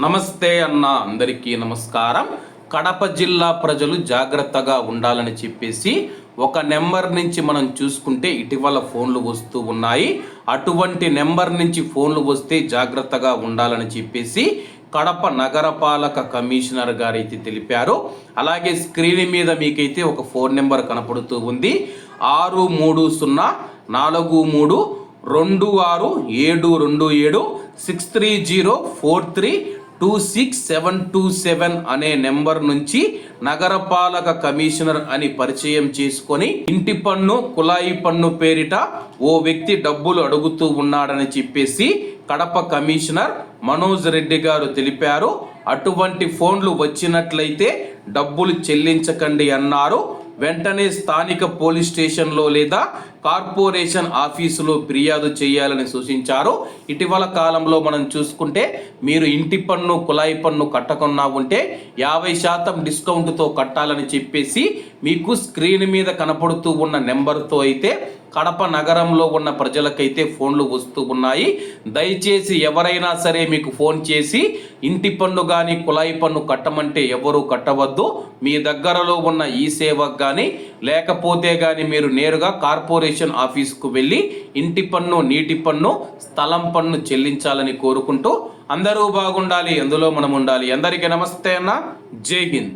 నమస్తే అన్న అందరికీ నమస్కారం. కడప జిల్లా ప్రజలు జాగ్రత్తగా ఉండాలని చెప్పేసి ఒక నెంబర్ నుంచి మనం చూసుకుంటే ఇటీవల ఫోన్లు వస్తూ ఉన్నాయి. అటువంటి నెంబర్ నుంచి ఫోన్లు వస్తే జాగ్రత్తగా ఉండాలని చెప్పేసి కడప నగరపాలక కమిషనర్ గారు అయితే తెలిపారు. అలాగే స్క్రీన్ మీద మీకైతే ఒక ఫోన్ నెంబర్ కనపడుతూ ఉంది. ఆరు మూడు సున్నా నాలుగు మూడు రెండు ఆరు ఏడు రెండు ఏడు six three zero four three two six seven two seven అనే నెంబర్ నుంచి నగరపాలక కమిషనర్ అని పరిచయం చేసుకొని ఇంటి పన్ను కుళాయి పన్ను పేరిట ఓ వ్యక్తి డబ్బులు అడుగుతూ ఉన్నాడని చెప్పేసి కడప కమిషనర్ మనోజ్ రెడ్డి గారు తెలిపారు. అటువంటి ఫోన్లు వచ్చినట్లయితే డబ్బులు చెల్లించకండి అన్నారు. వెంటనే స్థానిక పోలీస్ స్టేషన్లో లేదా కార్పొరేషన్ ఆఫీసులో ఫిర్యాదు చేయాలని సూచించారు. ఇటీవల కాలంలో మనం చూసుకుంటే మీరు ఇంటి పన్ను కుళాయి పన్ను కట్టకున్నా ఉంటే యాభై శాతం డిస్కౌంట్తో కట్టాలని చెప్పేసి మీకు స్క్రీన్ మీద కనపడుతూ ఉన్న నెంబర్తో అయితే కడప నగరంలో ఉన్న ప్రజలకైతే ఫోన్లు వస్తూ ఉన్నాయి. దయచేసి ఎవరైనా సరే మీకు ఫోన్ చేసి ఇంటి పన్ను కానీ కుళాయి పన్ను కట్టమంటే ఎవరు కట్టవద్దు. మీ దగ్గరలో ఉన్న ఈ సేవకు కానీ లేకపోతే కానీ మీరు నేరుగా కార్పొరేషన్ ఆఫీస్కు వెళ్ళి ఇంటి పన్ను నీటి పన్ను స్థలం పన్ను చెల్లించాలని కోరుకుంటూ అందరూ బాగుండాలి అందులో మనం ఉండాలి. అందరికీ నమస్తే అన్న. జై హింద్.